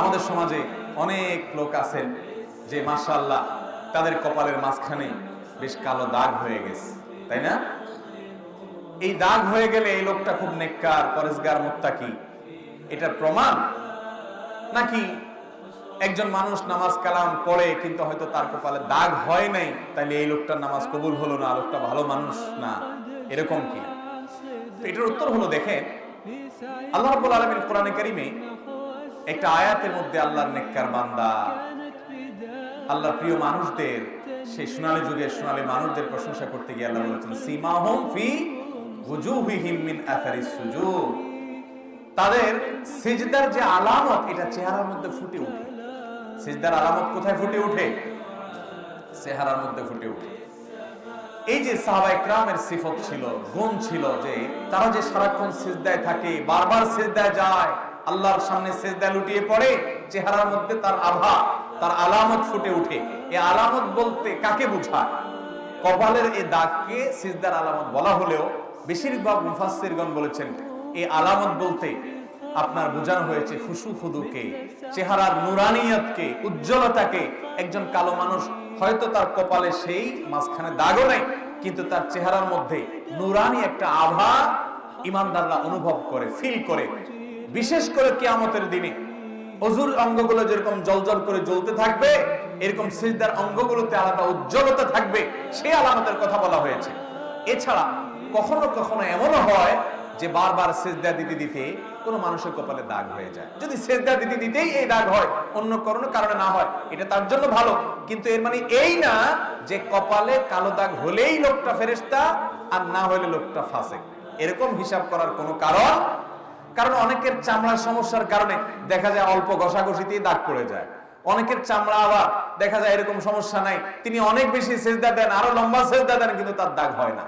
আমাদের সমাজে অনেক লোক আছেন যে মাশাআল্লাহ, তাদের কপালের মাঝখানে বেশ কালো দাগ হয়ে গেছে, তাই না? এই দাগ হয়ে গেলে এই লোকটা খুব নেককার, পরেশগার, মুত্তাকি, এটার প্রমাণ? নাকি একজন মানুষ নামাজ কালাম পড়ে কিন্তু হয়তো তার কপালে দাগ হয় নাই, তাইলে এই লোকটার নামাজ কবুল হলো না, লোকটা ভালো মানুষ না, এরকম কি? তো এটার উত্তর হলো, দেখেন, আল্লাহ রাব্বুল আলামিন কোরআনে কারিমে একটা আয়াতের মধ্যে আল্লাহর নেককার বান্দা, আল্লাহর প্রিয় মানুষদের, সেই সোনালী যুগের সোনালী মানুষদের প্রশংসা করতে গিয়ে আল্লাহ বলেছেন, সীমাহুম ফি ওয়ুজুহিহিম মিন আথারিস সুজুদ। তাদের সিজদার যে আলামত, এটা চেহারার মধ্যে ফুটে ওঠে। সিজদার আলামত কোথায় ফুটে ওঠে? চেহারার মধ্যে ফুটে ওঠে। এই যে সাহাবা ইকরামের সিফত ছিল, গুণ ছিল যে তারা যে সারাক্ষণ সিজদায় থাকে, বারবার সিজদায় যায়, আল্লাহর সামনে সিজদায় লুটিয়ে পড়ে, চেহারার মধ্যে তার আভা, তার আলামত ফুটে ওঠে। এই আলামত বলতে কাকে বোঝায়? কপালের এই দাগকে সিজদার আলামত বলা হলেও বেশিরভাগ মুফাসসিরগণ বলেছেন এই আলামত বলতে আপনার বোঝানো হয়েছে খুশু খুদুকে, চেহারার নুরানিয়তকে, উজ্জ্বলতাকে। একজন কালো মানুষ হয়তো তার কপালে সেই মাঝখানে দাগও নেই, কিন্তু তার চেহারার মধ্যে নুরানি একটা আভা ইমানদাররা অনুভব করে ফিল করে। বিশেষ করে কিয়ামতের দিনে অজুর অঙ্গগুলো যেরকম জলজল করে জ্বলতে থাকবে, এরকম সিজদার অঙ্গগুলোতে আলাদা উজ্জ্বলতা থাকবে সেই আলামতের কথা বলা হয়েছে। এছাড়া কখনো কখনো এমনও হয় যে বারবার সেজদা দিতে দিতে কোনো মানুষের কপালে দাগ হয়ে যায়। যদি সেজদা দিতে দিতেই এই দাগ হয়, অন্য কোনো কারণে না হয়, এটা তার জন্য ভালো। কিন্তু এর মানে এই না যে কপালে কালো দাগ হলেই লোকটা ফেরেশতা আর না হলে লোকটা ফাসে এরকম হিসাব করার কোনো কারণ? কারণ অনেকের চামড়ার সমস্যার কারণে দেখা যায় অল্প ঘষাঘষিতেই দাগ পড়ে যায়। অনেকের চামড়া আবার দেখা যায় এরকম সমস্যা নাই। তিনি অনেক বেশি সেজদা দেন, আরও লম্বা সেজদা দেন, কিন্তু তার দাগ হয় না।